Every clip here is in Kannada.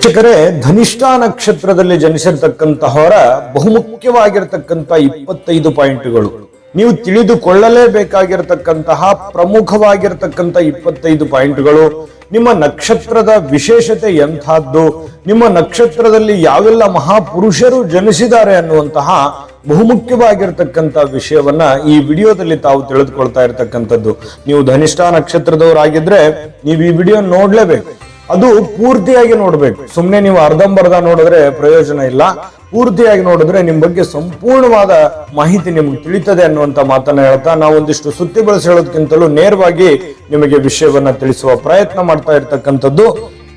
ವೀಕ್ಷಕರೇ, ಧನಿಷ್ಠಾ ನಕ್ಷತ್ರದಲ್ಲಿ ಜನಿಸಿರ್ತಕ್ಕಂತಹವರ ಬಹುಮುಖ್ಯವಾಗಿರ್ತಕ್ಕಂಥ ಇಪ್ಪತ್ತೈದು ಪಾಯಿಂಟ್ಗಳು. ನೀವು ತಿಳಿದುಕೊಳ್ಳಲೇಬೇಕಾಗಿರತಕ್ಕಂತಹ ಪ್ರಮುಖವಾಗಿರ್ತಕ್ಕಂಥ ಇಪ್ಪತ್ತೈದು ಪಾಯಿಂಟ್ಗಳು. ನಿಮ್ಮ ನಕ್ಷತ್ರದ ವಿಶೇಷತೆ ಎಂಥದ್ದು? ನಿಮ್ಮ ನಕ್ಷತ್ರದಲ್ಲಿ ಯಾವೆಲ್ಲ ಮಹಾಪುರುಷರು ಜನಿಸಿದ್ದಾರೆ ಅನ್ನುವಂತಹ ಬಹುಮುಖ್ಯವಾಗಿರ್ತಕ್ಕಂಥ ವಿಷಯವನ್ನ ಈ ವಿಡಿಯೋದಲ್ಲಿ ತಾವು ತಿಳಿದುಕೊಳ್ತಾ ಇರತಕ್ಕಂಥದ್ದು. ನೀವು ಧನಿಷ್ಠ ನಕ್ಷತ್ರದವರಾಗಿದ್ರೆ, ನೀವು ಈ ವಿಡಿಯೋ ನೋಡ್ಲೇಬೇಕು. ಅದು ಪೂರ್ತಿಯಾಗಿ ನೋಡ್ಬೇಕು. ಸುಮ್ಮನೆ ನೀವು ಅರ್ಧಂಬರ್ಧ ನೋಡಿದ್ರೆ ಪ್ರಯೋಜನ ಇಲ್ಲ. ಪೂರ್ತಿಯಾಗಿ ನೋಡಿದ್ರೆ ನಿಮ್ ಬಗ್ಗೆ ಸಂಪೂರ್ಣವಾದ ಮಾಹಿತಿ ನಿಮ್ಗೆ ತಿಳಿತದೆ ಅನ್ನುವಂತ ಮಾತನ್ನ ಹೇಳ್ತಾ ನಾವು ಒಂದಿಷ್ಟು ಸುತ್ತಿ ಬಳಸಿ ಹೇಳೋದಕ್ಕಿಂತಲೂ ನೇರವಾಗಿ ನಿಮಗೆ ವಿಷಯವನ್ನ ತಿಳಿಸುವ ಪ್ರಯತ್ನ ಮಾಡ್ತಾ ಇರ್ತಕ್ಕಂಥದ್ದು.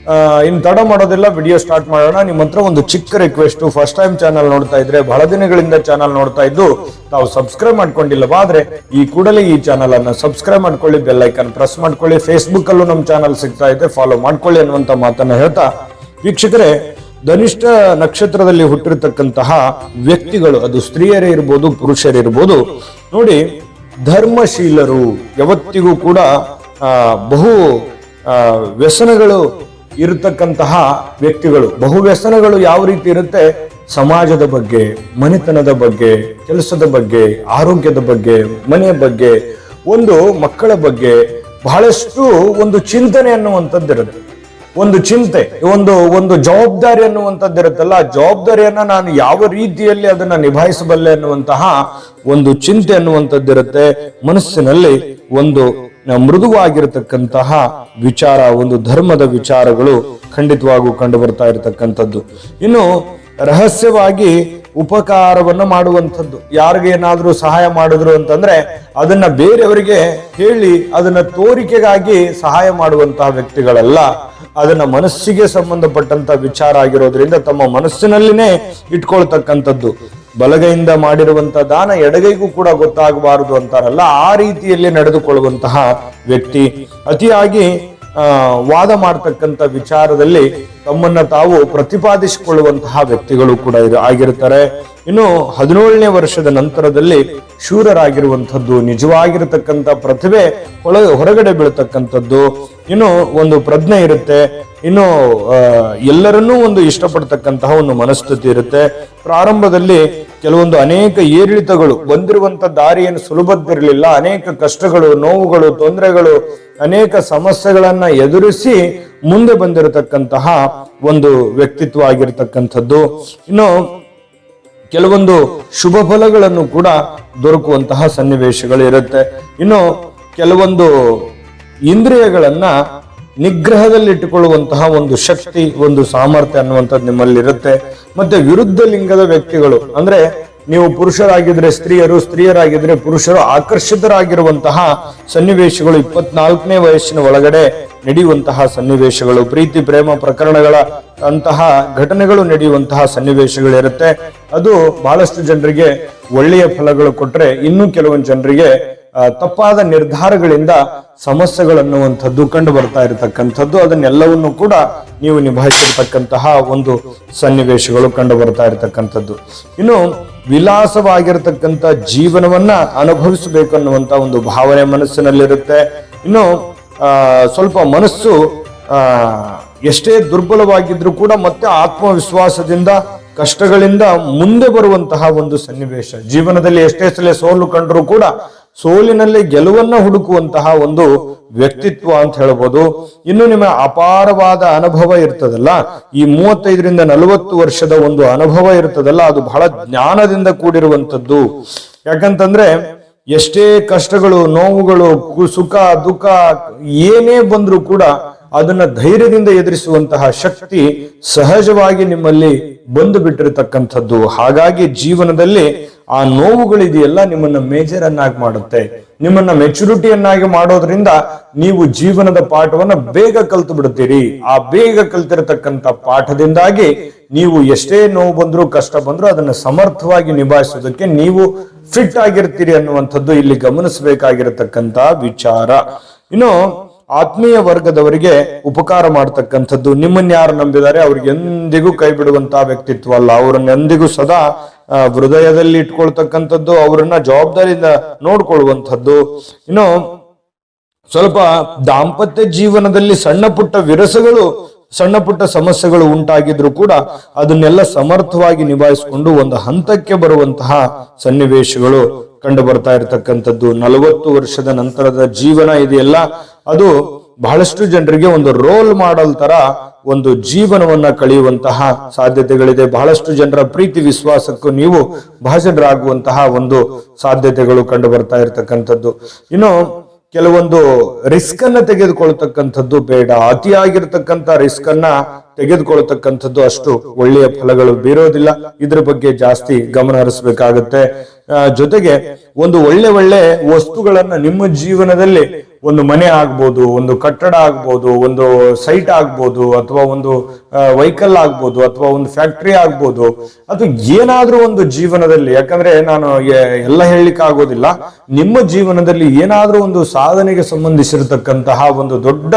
ಆ, ಇನ್ ತಡ ಮಾಡೋದಿಲ್ಲ ವಿಡಿಯೋ ಸ್ಟಾರ್ಟ್ ಮಾಡೋಣ. ನಿಮ್ಮ ಹತ್ರ ಒಂದು ಚಿಕ್ಕ ರಿಕ್ವೆಸ್ಟ್ ಫಸ್ಟ್ ಟೈಮ್ ಚಾನಲ್ ನೋಡ್ತಾ ಇದ್ರೆ ಬಹಳ ದಿನಗಳಿಂದ ಚಾನಲ್ ನೋಡ್ತಾ ಇದ್ದು ತಾವು ಸಬ್ಸ್ಕ್ರೈಬ್ ಮಾಡ್ಕೊಂಡಿಲ್ಲವಾದ್ರೆ ಈ ಕೂಡಲೇ ಈ ಚಾನಲ್ ಅನ್ನ ಸಬ್ಸ್ಕ್ರೈಬ್ ಮಾಡ್ಕೊಳ್ಳಿ ಬೆಲ್ ಐಕನ್ ಪ್ರೆಸ್ ಮಾಡ್ಕೊಳ್ಳಿ. ಫೇಸ್ಬುಕ್ ಅಲ್ಲೂ ನಮ್ಮ ಚಾನಲ್ ಸಿಗ್ತಾ ಇದೆ ಫಾಲೋ ಮಾಡ್ಕೊಳ್ಳಿ ಅನ್ನುವಂತ ಮಾತನ್ನ ಹೇಳ್ತಾ ವೀಕ್ಷಕರೇ ಧನಿಷ್ಠ ನಕ್ಷತ್ರದಲ್ಲಿ ಹುಟ್ಟಿರ್ತಕ್ಕಂತಹ ವ್ಯಕ್ತಿಗಳು ಅದು ಸ್ತ್ರೀಯರೇ ಇರ್ಬೋದು ಪುರುಷರಿರ್ಬೋದು ನೋಡಿ ಧರ್ಮಶೀಲರು ಯಾವತ್ತಿಗೂ ಕೂಡ ಬಹು ವ್ಯಸನಗಳು ಇರತಕ್ಕಂತಹ ವ್ಯಕ್ತಿಗಳು, ಬಹು ವ್ಯಸನಗಳು ಯಾವ ರೀತಿ ಇರುತ್ತೆ? ಸಮಾಜದ ಬಗ್ಗೆ, ಮನೆತನದ ಬಗ್ಗೆ, ಕೆಲಸದ ಬಗ್ಗೆ, ಆರೋಗ್ಯದ ಬಗ್ಗೆ, ಮನೆಯ ಬಗ್ಗೆ, ಒಂದು ಮಕ್ಕಳ ಬಗ್ಗೆ ಬಹಳಷ್ಟು ಒಂದು ಚಿಂತನೆ ಅನ್ನುವಂಥದ್ದಿರುತ್ತೆ. ಒಂದು ಚಿಂತೆ, ಒಂದು ಒಂದು ಜವಾಬ್ದಾರಿ ಅನ್ನುವಂಥದ್ದು ಇರುತ್ತಲ್ಲ, ಆ ಜವಾಬ್ದಾರಿಯನ್ನ ನಾನು ಯಾವ ರೀತಿಯಲ್ಲಿ ಅದನ್ನ ನಿಭಾಯಿಸಬಲ್ಲೆ ಅನ್ನುವಂತಹ ಒಂದು ಚಿಂತೆ ಅನ್ನುವಂಥದ್ದಿರುತ್ತೆ ಮನಸ್ಸಿನಲ್ಲಿ ಒಂದು ಮೃದುವಾಗಿರತಕ್ಕಂತಹ ವಿಚಾರ, ಒಂದು ಧರ್ಮದ ವಿಚಾರಗಳು ಖಂಡಿತವಾಗೂ ಕಂಡು ಬರ್ತಾ ಇರತಕ್ಕಂಥದ್ದು. ಇನ್ನು ರಹಸ್ಯವಾಗಿ ಉಪಕಾರವನ್ನು ಮಾಡುವಂಥದ್ದು. ಯಾರಿಗೆ ಏನಾದರೂ ಸಹಾಯ ಮಾಡಿದ್ರು ಅಂತಂದ್ರೆ ಅದನ್ನ ಬೇರೆಯವರಿಗೆ ಹೇಳಿ, ಅದನ್ನ ತೋರಿಕೆಗಾಗಿ ಸಹಾಯ ಮಾಡುವಂತಹ ವ್ಯಕ್ತಿಗಳಲ್ಲ. ಅದನ್ನ ಮನಸ್ಸಿಗೆ ಸಂಬಂಧಪಟ್ಟಂತ ವಿಚಾರ ಆಗಿರೋದ್ರಿಂದ ತಮ್ಮ ಮನಸ್ಸಿನಲ್ಲಿನೇ ಇಟ್ಕೊಳ್ತಕ್ಕಂಥದ್ದು. ಬಲಗೈಯಿಂದ ಮಾಡಿರುವಂತ ದಾನ ಎಡಗೈಗೂ ಕೂಡ ಗೊತ್ತಾಗಬಾರದು ಅಂತಾರಲ್ಲ, ಆ ರೀತಿಯಲ್ಲಿ ನಡೆದುಕೊಳ್ಳುವಂತಹ ವ್ಯಕ್ತಿ. ಅತಿಯಾಗಿ ವಾದ ಮಾಡ್ತಕ್ಕಂಥ ವಿಚಾರದಲ್ಲಿ ತಮ್ಮನ್ನ ತಾವು ಪ್ರತಿಪಾದಿಸಿಕೊಳ್ಳುವಂತಹ ವ್ಯಕ್ತಿಗಳು ಕೂಡ ಇದು ಆಗಿರ್ತಾರೆ. ಇನ್ನು ಹದಿನೇಳನೇ ವರ್ಷದ ನಂತರದಲ್ಲಿ ಶೂರರಾಗಿರುವಂಥದ್ದು, ನಿಜವಾಗಿರತಕ್ಕಂಥ ಪ್ರತಿಭೆ ಒಳ ಹೊರಗಡೆ ಬೀಳ್ತಕ್ಕಂಥದ್ದು. ಇನ್ನು ಒಂದು ಪ್ರಜ್ಞೆ ಇರುತ್ತೆ. ಇನ್ನು ಎಲ್ಲರನ್ನೂ ಒಂದು ಇಷ್ಟಪಡ್ತಕ್ಕಂತಹ ಒಂದು ಮನಸ್ಥಿತಿ ಇರುತ್ತೆ. ಪ್ರಾರಂಭದಲ್ಲಿ ಕೆಲವೊಂದು ಅನೇಕ ಏರಿಳಿತಗಳು ಬಂದಿರುವಂತ ದಾರಿಯನ್ನು ಸುಲಭದ್ದಿರಲಿಲ್ಲ. ಅನೇಕ ಕಷ್ಟಗಳು, ನೋವುಗಳು, ತೊಂದರೆಗಳು, ಅನೇಕ ಸಮಸ್ಯೆಗಳನ್ನ ಎದುರಿಸಿ ಮುಂದೆ ಬಂದಿರತಕ್ಕಂತಹ ಒಂದು ವ್ಯಕ್ತಿತ್ವ ಆಗಿರತಕ್ಕಂಥದ್ದು. ಇನ್ನು ಕೆಲವೊಂದು ಶುಭ ಫಲಗಳನ್ನು ಕೂಡ ದೊರಕುವಂತಹ ಸನ್ನಿವೇಶಗಳು ಇರುತ್ತೆ. ಇನ್ನು ಕೆಲವೊಂದು ಇಂದ್ರಿಯಗಳನ್ನ ನಿಗ್ರಹದಲ್ಲಿಟ್ಟುಕೊಳ್ಳುವಂತಹ ಒಂದು ಶಕ್ತಿ, ಒಂದು ಸಾಮರ್ಥ್ಯ ಅನ್ನುವಂಥದ್ದು ನಿಮ್ಮಲ್ಲಿರುತ್ತೆ. ಮತ್ತೆ ವಿರುದ್ಧ ಲಿಂಗದ ವ್ಯಕ್ತಿಗಳು ಅಂದ್ರೆ ನೀವು ಪುರುಷರಾಗಿದ್ರೆ ಸ್ತ್ರೀಯರು, ಸ್ತ್ರೀಯರಾಗಿದ್ರೆ ಪುರುಷರು ಆಕರ್ಷಿತರಾಗಿರುವಂತಹ ಸನ್ನಿವೇಶಗಳು ಇಪ್ಪತ್ನಾಲ್ಕನೇ ವಯಸ್ಸಿನ ಒಳಗಡೆ ನಡೆಯುವಂತಹ ಸನ್ನಿವೇಶಗಳು. ಪ್ರೀತಿ, ಪ್ರೇಮ ಪ್ರಕರಣಗಳ ಅಂತಹ ಘಟನೆಗಳು ನಡೆಯುವಂತಹ ಸನ್ನಿವೇಶಗಳಿರುತ್ತೆ. ಅದು ಬಹಳಷ್ಟು ಜನರಿಗೆ ಒಳ್ಳೆಯ ಫಲಗಳು ಕೊಟ್ರೆ ಇನ್ನೂ ಕೆಲವೊಂದು ಜನರಿಗೆ ತಪ್ಪಾದ ನಿರ್ಧಾರಗಳಿಂದ ಸಮಸ್ಯೆಗಳನ್ನುವಂಥದ್ದು ಕಂಡು ಬರ್ತಾ ಇರತಕ್ಕಂಥದ್ದು. ಅದನ್ನೆಲ್ಲವನ್ನು ಕೂಡ ನೀವು ನಿಭಾಯಿಸಿರ್ತಕ್ಕಂತಹ ಒಂದು ಸನ್ನಿವೇಶಗಳು ಕಂಡು ಬರ್ತಾ ಇರತಕ್ಕಂಥದ್ದು. ಇನ್ನು ವಿಲಾಸವಾಗಿರ್ತಕ್ಕಂಥ ಜೀವನವನ್ನ ಅನುಭವಿಸಬೇಕು ಅನ್ನುವಂತ ಒಂದು ಭಾವನೆ ಮನಸ್ಸಿನಲ್ಲಿರುತ್ತೆ. ಇನ್ನು ಸ್ವಲ್ಪ ಮನಸ್ಸು ಎಷ್ಟೇ ದುರ್ಬಲವಾಗಿದ್ರೂ ಕೂಡ ಮತ್ತೆ ಆತ್ಮವಿಶ್ವಾಸದಿಂದ, ಕಷ್ಟಗಳಿಂದ ಮುಂದೆ ಬರುವಂತಹ ಒಂದು ಸನ್ನಿವೇಶ. ಜೀವನದಲ್ಲಿ ಎಷ್ಟೇ ಸಲ ಸೋಲು ಕಂಡರೂ ಕೂಡ ಸೋಲಿನಲ್ಲಿ ಗೆಲುವನ್ನ ಹುಡುಕುವಂತಹ ಒಂದು ವ್ಯಕ್ತಿತ್ವ ಅಂತ ಹೇಳ್ಬೋದು. ಇನ್ನು ನಿಮ್ಮ ಅಪಾರವಾದ ಅನುಭವ ಇರ್ತದಲ್ಲ, ಈ ಮೂವತ್ತೈದರಿಂದ ನಲವತ್ತು ವರ್ಷದ ಒಂದು ಅನುಭವ ಇರ್ತದಲ್ಲ, ಅದು ಬಹಳ ಜ್ಞಾನದಿಂದ ಕೂಡಿರುವಂತದ್ದು ಯಾಕಂತಂದ್ರೆ ಎಷ್ಟೇ ಕಷ್ಟಗಳು, ನೋವುಗಳು, ಸುಖ, ದುಃಖ ಏನೇ ಬಂದ್ರೂ ಕೂಡ ಅದನ್ನ ಧೈರ್ಯದಿಂದ ಎದುರಿಸುವಂತಹ ಶಕ್ತಿ ಸಹಜವಾಗಿ ನಿಮ್ಮಲ್ಲಿ ಬಂದು ಬಿಟ್ಟಿರತಕ್ಕಂಥದ್ದು ಹಾಗಾಗಿ ಜೀವನದಲ್ಲಿ ಆ ನೋವುಗಳಿದೆಯಲ್ಲ ನಿಮ್ಮನ್ನ ಮೇಜರ್ ಅನ್ನಾಗಿ ಮಾಡುತ್ತೆ. ನಿಮ್ಮನ್ನ ಮೆಚುರಿಟಿಯನ್ನಾಗಿ ಮಾಡೋದ್ರಿಂದ ನೀವು ಜೀವನದ ಪಾಠವನ್ನ ಬೇಗ ಕಲ್ತು ಬಿಡುತ್ತೀರಿ ಆ ಬೇಗ ಕಲ್ತಿರತಕ್ಕಂತ ಪಾಠದಿಂದಾಗಿ ನೀವು ಎಷ್ಟೇ ನೋವು ಬಂದ್ರು, ಕಷ್ಟ ಬಂದ್ರು ಅದನ್ನ ಸಮರ್ಥವಾಗಿ ನಿಭಾಯಿಸೋದಕ್ಕೆ ನೀವು ಫಿಟ್ ಆಗಿರ್ತೀರಿ ಅನ್ನುವಂಥದ್ದು ಇಲ್ಲಿ ಗಮನಿಸಬೇಕಾಗಿರತಕ್ಕಂತ ವಿಚಾರ. ಇನ್ನು ಆತ್ಮೀಯ ವರ್ಗದವರಿಗೆ ಉಪಕಾರ ಮಾಡ್ತಕ್ಕಂಥದ್ದು. ನಿಮ್ಮನ್ನ ಯಾರು ನಂಬಿದ್ದಾರೆ? ಅವ್ರಿಗೆ ಎಂದಿಗೂ ಕೈ ಬಿಡುವಂತಹ ವ್ಯಕ್ತಿತ್ವ ಅಲ್ಲ ಅವರನ್ನ ಎಂದಿಗೂ ಸದಾ ಹೃದಯದಲ್ಲಿ ಇಟ್ಕೊಳ್ತಕ್ಕಂಥದ್ದು, ಅವರನ್ನ ಜವಾಬ್ದಾರಿಯಿಂದ ನೋಡ್ಕೊಳ್ಳುವಂಥದ್ದು. ಇನ್ನು, ಸ್ವಲ್ಪ ದಾಂಪತ್ಯ ಜೀವನದಲ್ಲಿ ಸಣ್ಣ ಪುಟ್ಟ ವಿರಸಗಳು, ಸಣ್ಣ ಪುಟ್ಟ ಸಮಸ್ಯೆಗಳು ಉಂಟಾಗಿದ್ರು ಕೂಡ ಅದನ್ನೆಲ್ಲ ಸಮರ್ಥವಾಗಿ ನಿಭಾಯಿಸಿಕೊಂಡು ಒಂದು ಹಂತಕ್ಕೆ ಬರುವಂತಹ ಸನ್ನಿವೇಶಗಳು. ಕಂಡು ಬರ್ತಾ ಇರತಕ್ಕಂಥದ್ದು. ನಲವತ್ತು ವರ್ಷದ ನಂತರದ ಜೀವನ ಇದೆಯಲ್ಲ, ಅದು ಬಹಳಷ್ಟು ಜನರಿಗೆ ಒಂದು ರೋಲ್ ಮಾಡಲ್ ತರ ಒಂದು ಜೀವನವನ್ನ ಕಳೆಯುವಂತಹ ಸಾಧ್ಯತೆಗಳಿದೆ. ಬಹಳಷ್ಟು ಜನರ ಪ್ರೀತಿ ವಿಶ್ವಾಸಕ್ಕೂ ನೀವು ಭಾಜನರಾಗುವಂತಹ ಒಂದು ಸಾಧ್ಯತೆಗಳು ಕಂಡು ಬರ್ತಾ ಇರತಕ್ಕಂಥದ್ದು. ಇನ್ನು ಕೆಲವೊಂದು ರಿಸ್ಕ್ ಅನ್ನ ತೆಗೆದುಕೊಳ್ತಕ್ಕಂಥದ್ದು ಬೇಡ. ಅತಿಯಾಗಿರ್ತಕ್ಕಂಥ ರಿಸ್ಕ್ ಅನ್ನ ತೆಗೆದುಕೊಳ್ತಕ್ಕಂಥದ್ದು ಅಷ್ಟು ಒಳ್ಳೆಯ ಫಲಗಳು ಬೀರೋದಿಲ್ಲ. ಇದ್ರ ಬಗ್ಗೆ ಜಾಸ್ತಿ ಗಮನ ಹರಿಸಬೇಕಾಗತ್ತೆ. ಜೊತೆಗೆ ಒಂದು ಒಳ್ಳೆ ಒಳ್ಳೆ ವಸ್ತುಗಳನ್ನ ನಿಮ್ಮ ಜೀವನದಲ್ಲಿ ಒಂದು ಮನೆ ಆಗ್ಬೋದು, ಒಂದು ಕಟ್ಟಡ ಆಗ್ಬೋದು, ಒಂದು ಸೈಟ್ ಆಗ್ಬೋದು, ಅಥವಾ ಒಂದು ವೆಹಿಕಲ್ ಆಗ್ಬೋದು, ಅಥವಾ ಒಂದು ಫ್ಯಾಕ್ಟರಿ ಆಗ್ಬೋದು. ಅಥವಾ ಏನಾದ್ರೂ ಒಂದು ಜೀವನದಲ್ಲಿ, ಯಾಕಂದ್ರೆ ನಾನು ಎಲ್ಲ ಹೇಳಲಿಕ್ಕೆ ಆಗೋದಿಲ್ಲ ನಿಮ್ಮ ಜೀವನದಲ್ಲಿ ಏನಾದ್ರೂ ಒಂದು ಸಾಧನೆಗೆ ಸಂಬಂಧಿಸಿರತಕ್ಕಂತಹ ಒಂದು ದೊಡ್ಡ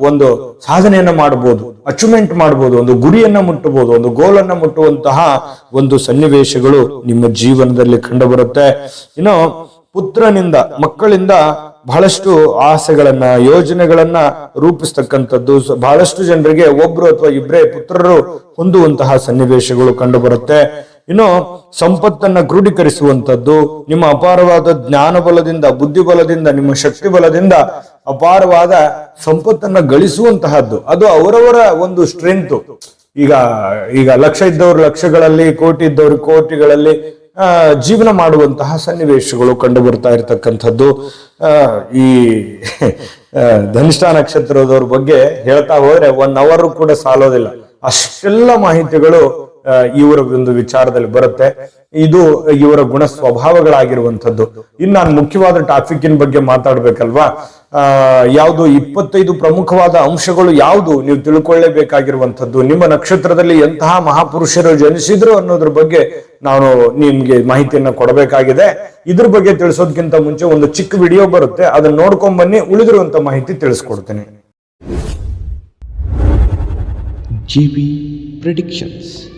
ಒಂದು ಸಾಧನೆಯನ್ನ ಮಾಡಬಹುದು ಅಚೀವ್ಮೆಂಟ್ ಮಾಡಬಹುದು ಒಂದು ಗುರಿಯನ್ನ ಮುಟ್ಟಬಹುದು ಒಂದು ಗೋಲನ್ನ ಮುಟ್ಟುವಂತಹ ಒಂದು ಸನ್ನಿವೇಶಗಳು ನಿಮ್ಮ ಜೀವನದಲ್ಲಿ ಕಂಡು ಬರುತ್ತೆ ಇನ್ನು ಪುತ್ರನಿಂದ, ಮಕ್ಕಳಿಂದ ಬಹಳಷ್ಟು ಆಸೆಗಳನ್ನ, ಯೋಜನೆಗಳನ್ನ ರೂಪಿಸ್ತಕ್ಕಂಥದ್ದು ಬಹಳಷ್ಟು ಜನರಿಗೆ ಒಬ್ರು ಅಥವಾ ಇಬ್ಬರೇ ಪುತ್ರರು ಹೊಂದುವಂತಹ ಸನ್ನಿವೇಶಗಳು ಕಂಡು ಬರುತ್ತೆ ಇನ್ನು ಸಂಪತ್ತನ್ನ ಕ್ರೋಢೀಕರಿಸುವಂತದ್ದು ನಿಮ್ಮ ಅಪಾರವಾದ ಜ್ಞಾನ ಬಲದಿಂದ ಬುದ್ಧಿ ಬಲದಿಂದ ನಿಮ್ಮ ಶಕ್ತಿ ಬಲದಿಂದ ಅಪಾರವಾದ ಸಂಪತ್ತನ್ನ ಗಳಿಸುವಂತಹದ್ದು. ಅದು ಅವರವರ ಒಂದು ಸ್ಟ್ರೆಂತ್ ಈಗ ಈಗ ಲಕ್ಷ ಇದ್ದವರು ಲಕ್ಷಗಳಲ್ಲಿ, ಕೋಟಿ ಇದ್ದವರು ಕೋಟಿಗಳಲ್ಲಿ ಜೀವನ ಮಾಡುವಂತಹ ಸನ್ನಿವೇಶಗಳು ಕಂಡು ಬರ್ತಾ ಇರತಕ್ಕಂಥದ್ದು ಈ ಧನಿಷ್ಠ ನಕ್ಷತ್ರದವ್ರ ಬಗ್ಗೆ ಹೇಳ್ತಾ ಹೋದ್ರೆ ಒನ್ ಅವರ್ ಕೂಡ ಸಾಲೋದಿಲ್ಲ. ಅಷ್ಟೆಲ್ಲ ಮಾಹಿತಿಗಳು ಇವರ ಒಂದು ವಿಚಾರದಲ್ಲಿ ಬರುತ್ತೆ. ಇದು ಇವರ ಗುಣ ಸ್ವಭಾವಗಳಾಗಿರುವಂಥದ್ದು. ಇನ್ನು ನಾನು ಮುಖ್ಯವಾದ ಟಾಪಿಕ್ಕಿನ ಬಗ್ಗೆ ಮಾತಾಡ್ಬೇಕಲ್ವಾ? ಆ, ಯಾವುದು ಇಪ್ಪತ್ತೈದು ಪ್ರಮುಖವಾದ ಅಂಶಗಳು ಯಾವುದು? ನೀವು ತಿಳ್ಕೊಳ್ಳೇಬೇಕಾಗಿರುವಂಥದ್ದು. ನಿಮ್ಮ ನಕ್ಷತ್ರದಲ್ಲಿ ಎಂತಹ ಮಹಾಪುರುಷರು ಜನಿಸಿದ್ರು ಅನ್ನೋದ್ರ ಬಗ್ಗೆ ನಾನು ನಿಮ್ಗೆ ಮಾಹಿತಿಯನ್ನ ಕೊಡಬೇಕಾಗಿದೆ. ಇದ್ರ ಬಗ್ಗೆ ತಿಳಿಸೋದಕ್ಕಿಂತ ಮುಂಚೆ ಒಂದು ಚಿಕ್ಕ ವಿಡಿಯೋ ಬರುತ್ತೆ. ಅದನ್ನ ನೋಡ್ಕೊಂಡ್ ಬನ್ನಿ, ಉಳಿದಿರುವಂತ ಮಾಹಿತಿ ತಿಳಿಸ್ಕೊಡ್ತೇನೆ. GB Predictions.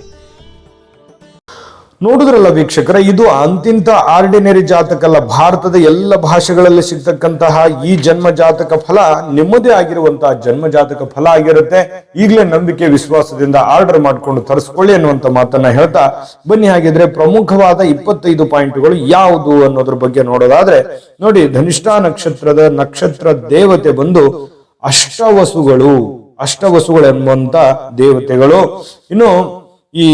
ನೋಡುದ್ರಲ್ಲ ವೀಕ್ಷಕರ, ಇದು ಅಂತಿಂತ ಆರ್ಡಿನರಿ ಜಾತಕ ಅಲ್ಲ ಭಾರತದ ಎಲ್ಲ ಭಾಷೆಗಳಲ್ಲಿ ಸಿಗ್ತಕ್ಕಂತಹ ಈ ಜನ್ಮ ಜಾತಕ ಫಲ ನಿಮ್ಮದೇ ಆಗಿರುವಂತಹ ಜನ್ಮ ಜಾತಕ ಫಲ ಆಗಿರುತ್ತೆ. ಈಗಲೇ ನಂಬಿಕೆ, ವಿಶ್ವಾಸದಿಂದ ಆರ್ಡರ್ ಮಾಡ್ಕೊಂಡು ತರಿಸ್ಕೊಳ್ಳಿ ಅನ್ನುವಂತ ಮಾತನ್ನ ಹೇಳ್ತಾ, ಬನ್ನಿ ಹಾಗಿದ್ರೆ ಪ್ರಮುಖವಾದ ಇಪ್ಪತ್ತೈದು ಪಾಯಿಂಟ್ಗಳು ಯಾವುದು ಅನ್ನೋದ್ರ ಬಗ್ಗೆ ನೋಡೋದಾದ್ರೆ, ನೋಡಿ, ಧನಿಷ್ಠಾ ನಕ್ಷತ್ರದ ನಕ್ಷತ್ರ ದೇವತೆ ಬಂದು ಅಷ್ಟವಸುಗಳು ಅಷ್ಟವಸುಗಳು ಎಂಬಂತ ದೇವತೆಗಳು. ಇನ್ನು ಈ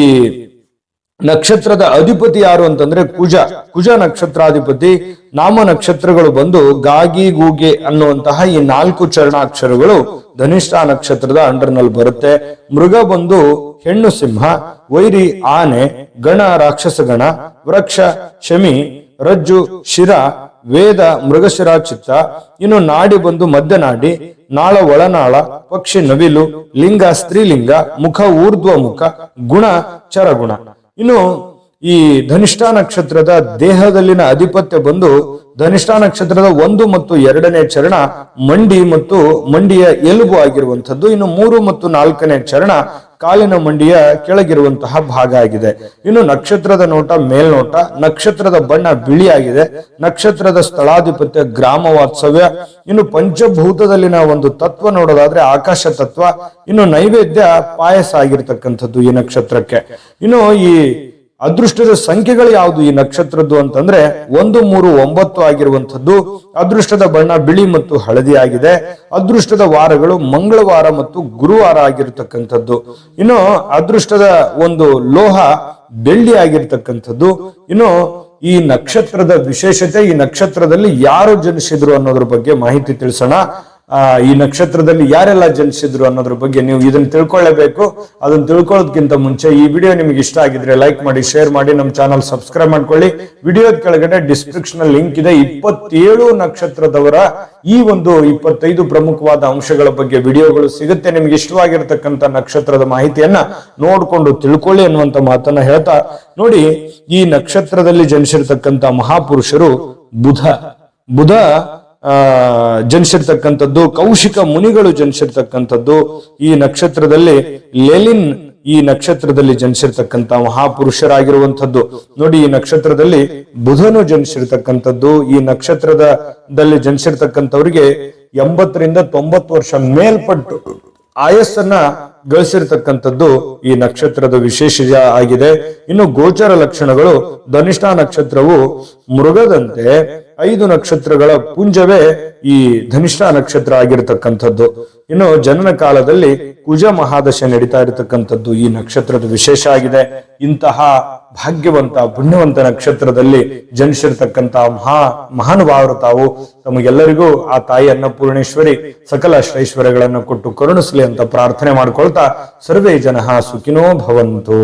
ನಕ್ಷತ್ರದ ಅಧಿಪತಿ ಯಾರು ಅಂತಂದ್ರೆ ಕುಜ. ಕುಜ ನಕ್ಷತ್ರಾಧಿಪತಿ. ನಾಮ ನಕ್ಷತ್ರಗಳು ಬಂದು ಗಾಗಿ, ಗೂಗೆ ಅನ್ನುವಂತಹ ಈ ನಾಲ್ಕು ಚರಣಾಕ್ಷರಗಳು ಧನಿಷ್ಠ ನಕ್ಷತ್ರದ ಅಂಡರ್ನಲ್ಲಿ ಬರುತ್ತೆ. ಮೃಗ ಬಂದು ಹೆಣ್ಣು ಸಿಂಹ, ವೈರಿ ಆನೆ, ಗಣ ರಾಕ್ಷಸ ಗಣ, ವೃಕ್ಷ, ಶಮಿ, ರಜ್ಜು, ಶಿರ, ವೇದ, ಮೃಗಶಿರ, ಚಿತ್ತ. ಇನ್ನು ನಾಡಿ ಬಂದು ಮಧ್ಯನಾಡಿ, ನಾಳ ಒಳನಾಳ, ಪಕ್ಷಿ ನವಿಲು, ಲಿಂಗ, ಸ್ತ್ರೀಲಿಂಗ, ಮುಖ ಊರ್ಧ್ವ ಮುಖ ಗುಣ, ಚರಗುಣ. ಇನ್ನು ಈ ಧನಿಷ್ಠ ನಕ್ಷತ್ರದ ದೇಹದಲ್ಲಿನ ಅಧಿಪತ್ಯ ಬಂದು ಧನಿಷ್ಠ ನಕ್ಷತ್ರದ ಒಂದು ಮತ್ತು ಎರಡನೇ ಚರಣ ಮಂಡಿ ಮತ್ತು ಮಂಡಿಯ ಎಲುಬು ಆಗಿರುವಂತದ್ದು ಇನ್ನು ಮೂರು ಮತ್ತು ನಾಲ್ಕನೇ ಚರಣ ಕಾಲಿನ ಮಂಡಿಯ ಕೆಳಗಿರುವಂತಹ ಭಾಗ ಆಗಿದೆ. ಇನ್ನು ನಕ್ಷತ್ರದ ನೋಟ ಮೇಲ್ನೋಟ, ನಕ್ಷತ್ರದ ಬಣ್ಣ ಬಿಳಿಯಾಗಿದೆ. ನಕ್ಷತ್ರದ ಸ್ಥಳಾಧಿಪತ್ಯ ಗ್ರಾಮ ವಾತ್ಸವ್ಯ ಇನ್ನು ಪಂಚಭೂತದಲ್ಲಿನ ಒಂದು ತತ್ವ ನೋಡೋದಾದ್ರೆ ಆಕಾಶ ತತ್ವ. ಇನ್ನು ನೈವೇದ್ಯ ಪಾಯಸ ಆಗಿರ್ತಕ್ಕಂಥದ್ದು ಈ ನಕ್ಷತ್ರಕ್ಕೆ. ಇನ್ನು ಈ ಅದೃಷ್ಟದ ಸಂಖ್ಯೆಗಳು ಯಾವುದು ಈ ನಕ್ಷತ್ರದ್ದು ಅಂತಂದ್ರೆ ಒಂದು, ಮೂರು, ಒಂಬತ್ತು ಆಗಿರುವಂತದ್ದು ಅದೃಷ್ಟದ ಬಣ್ಣ ಬಿಳಿ ಮತ್ತು ಹಳದಿ ಆಗಿದೆ. ಅದೃಷ್ಟದ ವಾರಗಳು ಮಂಗಳವಾರ ಮತ್ತು ಗುರುವಾರ ಆಗಿರತಕ್ಕಂಥದ್ದು. ಇನ್ನು ಅದೃಷ್ಟದ ಒಂದು ಲೋಹ ಬೆಳ್ಳಿ ಆಗಿರ್ತಕ್ಕಂಥದ್ದು. ಇನ್ನು ಈ ನಕ್ಷತ್ರದ ವಿಶೇಷತೆ, ಈ ನಕ್ಷತ್ರದಲ್ಲಿ ಯಾರು ಜನಿಸಿದ್ರು ಅನ್ನೋದ್ರ ಬಗ್ಗೆ ಮಾಹಿತಿ ತಿಳಿಸೋಣ. ಈ ನಕ್ಷತ್ರದಲ್ಲಿ ಯಾರೆಲ್ಲ ಜನಿಸಿದ್ರು ಅನ್ನೋದ್ರ ಬಗ್ಗೆ ನೀವು ಇದನ್ನ ತಿಳ್ಕೊಳ್ಳಬೇಕು. ಅದನ್ನ ತಿಳ್ಕೊಳ್ಳೋದಕ್ಕಿಂತ ಮುಂಚೆ ಈ ವಿಡಿಯೋ ನಿಮ್ಗೆ ಇಷ್ಟ ಆಗಿದ್ರೆ ಲೈಕ್ ಮಾಡಿ, ಶೇರ್ ಮಾಡಿ, ನಮ್ಮ ಚಾನಲ್ ಸಬ್ಸ್ಕ್ರೈಬ್ ಮಾಡ್ಕೊಳ್ಳಿ. ವಿಡಿಯೋದ ಕೆಳಗಡೆ ಡಿಸ್ಕ್ರಿಪ್ಷನ್ ಲಿಂಕ್ ಇದೆ. ಇಪ್ಪತ್ತೇಳು ನಕ್ಷತ್ರದವರ ಈ ಒಂದು ಇಪ್ಪತ್ತೈದು ಪ್ರಮುಖವಾದ ಅಂಶಗಳ ಬಗ್ಗೆ ವಿಡಿಯೋಗಳು ಸಿಗುತ್ತೆ. ನಿಮ್ಗೆ ಇಷ್ಟವಾಗಿರ್ತಕ್ಕಂಥ ನಕ್ಷತ್ರದ ಮಾಹಿತಿಯನ್ನ ನೋಡ್ಕೊಂಡು ತಿಳ್ಕೊಳ್ಳಿ ಅನ್ನುವಂತ ಮಾತನ್ನ ಹೇಳ್ತಾ ನೋಡಿ, ಈ ನಕ್ಷತ್ರದಲ್ಲಿ ಜನಿಸಿರ್ತಕ್ಕಂಥ ಮಹಾಪುರುಷರು ಬುಧ. ಬುಧ ಆ ಜನಿಸಿರ್ತಕ್ಕಂಥದ್ದು, ಕೌಶಿಕ ಮುನಿಗಳು ಜನಿಸಿರ್ತಕ್ಕಂಥದ್ದು, ಈ ನಕ್ಷತ್ರದಲ್ಲಿ ಲೆಲಿನ್ ಈ ನಕ್ಷತ್ರದಲ್ಲಿ ಜನಿಸಿರ್ತಕ್ಕಂಥ ಮಹಾಪುರುಷರಾಗಿರುವಂಥದ್ದು. ನೋಡಿ, ಈ ನಕ್ಷತ್ರದಲ್ಲಿ ಬುಧನು ಜನಿಸಿರ್ತಕ್ಕಂಥದ್ದು, ಈ ನಕ್ಷತ್ರದಲ್ಲಿ ಜನಿಸಿರ್ತಕ್ಕಂಥವ್ರಿಗೆ ಎಂಬತ್ತರಿಂದ ತೊಂಬತ್ತು ವರ್ಷ ಮೇಲ್ಪಟ್ಟು ಆಯಸ್ಸನ್ನ ಗಳಿಸಿರ್ತಕ್ಕಂಥದ್ದು ಈ ನಕ್ಷತ್ರದ ವಿಶೇಷ ಆಗಿದೆ. ಇನ್ನು ಗೋಚರ ಲಕ್ಷಣಗಳು, ಧನಿಷ್ಠ ನಕ್ಷತ್ರವು ಮೃಗದಂತೆ ಐದು ನಕ್ಷತ್ರಗಳ ಪುಂಜವೇ ಈ ಧನಿಷ್ಠ ನಕ್ಷತ್ರ ಆಗಿರತಕ್ಕಂಥದ್ದು. ಇನ್ನು ಜನನ ಕಾಲದಲ್ಲಿ ಕುಜ ಮಹಾದಶೆ ನಡೀತಾ ಇರತಕ್ಕಂಥದ್ದು ಈ ನಕ್ಷತ್ರದ ವಿಶೇಷ ಆಗಿದೆ. ಇಂತಹ ಭಾಗ್ಯವಂತ, ಪುಣ್ಯವಂತ ನಕ್ಷತ್ರದಲ್ಲಿ ಜನಿಸಿರ್ತಕ್ಕಂತಹ ಮಹಾ ಮಹಾನುಭಾವರು ತಾವು ತಮಗೆಲ್ಲರಿಗೂ ಆ ತಾಯಿ ಅನ್ನಪೂರ್ಣೇಶ್ವರಿ ಸಕಲ ಶ್ರೈಶ್ವರ್ಯಗಳನ್ನು ಕೊಟ್ಟು ಕರುಣಿಸಲಿ ಅಂತ ಪ್ರಾರ್ಥನೆ ಮಾಡ್ಕೊಳ್ತಾ ಸರ್ವೇ ಜನ ಸುಖಿನೋ ಭವಂತು.